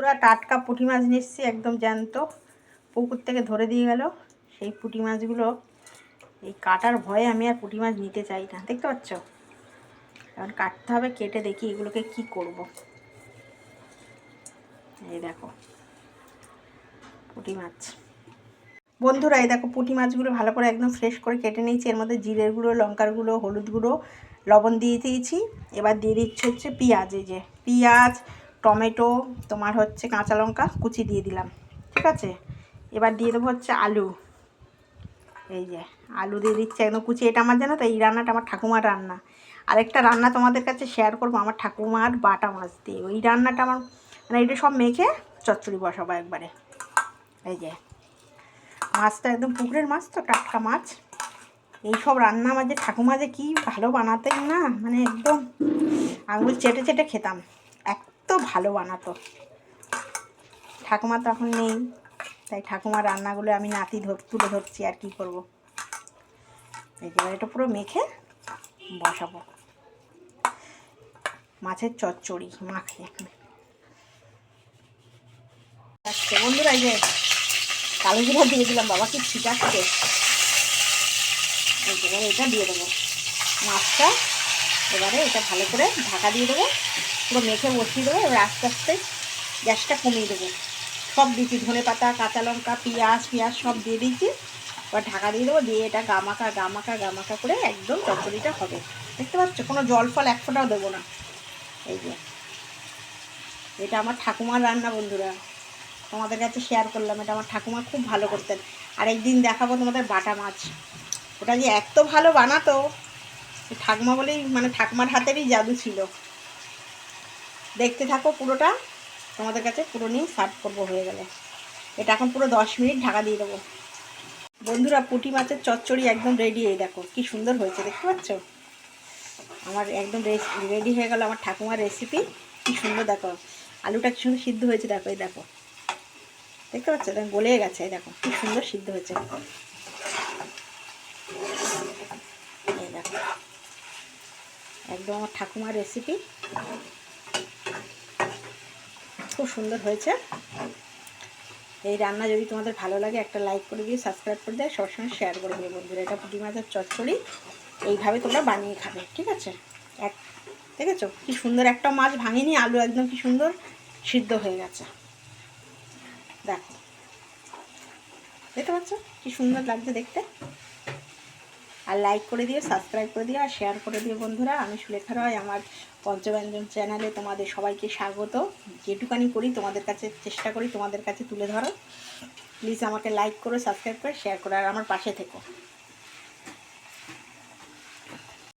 তোরা টাটকা পুঁটি মাছ এসছি একদম জ্যান্ত। পুকুর থেকে ধরে দিয়ে গেল। সেই পুঁটি মাছগুলো, এই কাটার ভয়ে আমি আর পুঁটি মাছ নিতে চাই না। দেখতে পাচ্ছ? কারণ কাটতে হবে, কেটে দেখি এগুলোকে কি করব। এই দেখো, পুঁটি মাছ। বন্ধুরা, এই দেখো পুঁটি মাছগুলো ভালো করে একদম ফ্রেশ করে কেটে নিয়েছি। এর মধ্যে জিরের গুঁড়ো, লঙ্কার গুঁড়ো, হলুদ গুঁড়ো, লবণ দিয়ে দিয়েছি। এবার দিয়ে দিচ্ছি হচ্ছে পেঁয়াজ। এই যে পেঁয়াজ টমেটো, তোমার হচ্ছে কাঁচা লঙ্কা, কুচি দিয়ে দিলাম, ঠিক আছে? এবার দিয়ে দেবো হচ্ছে আলু। এই যে, আলু দিয়ে দিচ্ছে একদম কুচি। এটা আমার জানো তো, এই রান্নাটা আমার ঠাকুমার রান্না। আরেকটা রান্না তোমাদের কাছে শেয়ার করব, আমার ঠাকুমার বাটা মাছ দিয়ে। ওই রান্নাটা আমার মানে এটা সব মেখে চচ্চড়ি বসাবো একবারে। এই যে, মাছটা একদম পুকুরের মাছ তো, টাটকা মাছ। এই সব রান্না আমার যে ঠাকুমা যে কী ভালো বানাতেন না মানে একদম আঙুল চেটে চেটে খেতাম। ভালো বানাতো। ঠাকুমা তো এখন নেই, তাই ঠাকুমার রান্নাগুলো আমি নাতি ধর, তুলে ধরছি আর কি করব। এবার এটা পুরো মেখে বসাবো। মাছের চচ্চড়ি মাখে আচ্ছা বন্ধুরা এই যে কালো জিরা দিয়ে দিলাম, বাবা কি ছিটাচ্ছে? এটা দিয়ে দেবো। মাছটা এবারে এটা ভালো করে ঢাকা দিয়ে দেবো, পুরো মেখে বসিয়ে দেবো, এবার আস্তে আস্তে গ্যাসটা কমিয়ে দেবো। সব দিয়েছি ধনে পাতা, কাঁচা লঙ্কা, পেঁয়াজ পেঁয়াজ সব দিয়ে দিয়েছি এবার ঢাকা দিয়ে দেবো, দিয়ে এটা গামাকা গামাকা গামাকা করে একদম চচ্চড়িটা হবে। দেখতে পাচ্ছ, কোনো জল ফল এক ফোঁটাও দেবো না। এই যে, এটা আমার ঠাকুমার রান্না, বন্ধুরা। তোমাদের কাছে শেয়ার করলাম, এটা আমার ঠাকুমা খুব ভালো করতেন। আর একদিন দেখাবো তোমাদের বাটা মাছ। ওটা যে এত ভালো বানাতো! ঠাকুমা বলেই মানে ঠাকুমার হাতেরই জাদু ছিল। দেখতে থাকো পুরোটা, তোমাদের কাছে পুরো নিয়ে সার্ভ করব হয়ে গেলে। এটা এখন পুরো দশ মিনিট ঢাকা দিয়ে দেবো। বন্ধুরা, পুঁটি মাছের চচ্চড়ি একদম রেডি এই দেখো, কি সুন্দর হয়েছে, দেখতে পাচ্ছ? আমার একদম রেডি হয়ে গেল আমার ঠাকুমার রেসিপি কি সুন্দর দেখো। আলুটা কি সুন্দর সিদ্ধ হয়েছে, দেখো, এই দেখো। দেখতে পাচ্ছ? গলে গেছে, এই দেখো, কি সুন্দর সিদ্ধ হয়েছে এই দেখো একদম আমার ঠাকুমার রেসিপি খুব সুন্দর হয়েছে। এই রান্না যদি তোমাদের ভালো লাগে, একটা লাইক করে দিয়ে সাবস্ক্রাইব করে দিয়ে সবসময় শেয়ার করে দিও বন্ধুরা। এটা পুঁটি মাছের চচ্চড়ি, এইভাবে তোমরা বানিয়ে খাবে, ঠিক আছে? এক দেখেছ? কি সুন্দর একটা মাছ ভাঙিনি, আলু একদম কি সুন্দর সিদ্ধ হয়ে গেছে। দেখো। দেখতে পাচ্ছ? কি সুন্দর লাগছে দেখতে? আর লাইক করে দিও সাবস্ক্রাইব করে দিও আর শেয়ার করে দিও বন্ধুরা। আমি সুলেখা রয়, আমার পঞ্চব্যঞ্জন চ্যানেলে তোমাদের সবাইকে স্বাগত। যেটুকানি করি তোমাদের কাছে, চেষ্টা করি তোমাদের কাছে তুলে ধরো প্লিজ আমাকে লাইক করো সাবস্ক্রাইব করে শেয়ার করো আর আমার পাশে থেকো।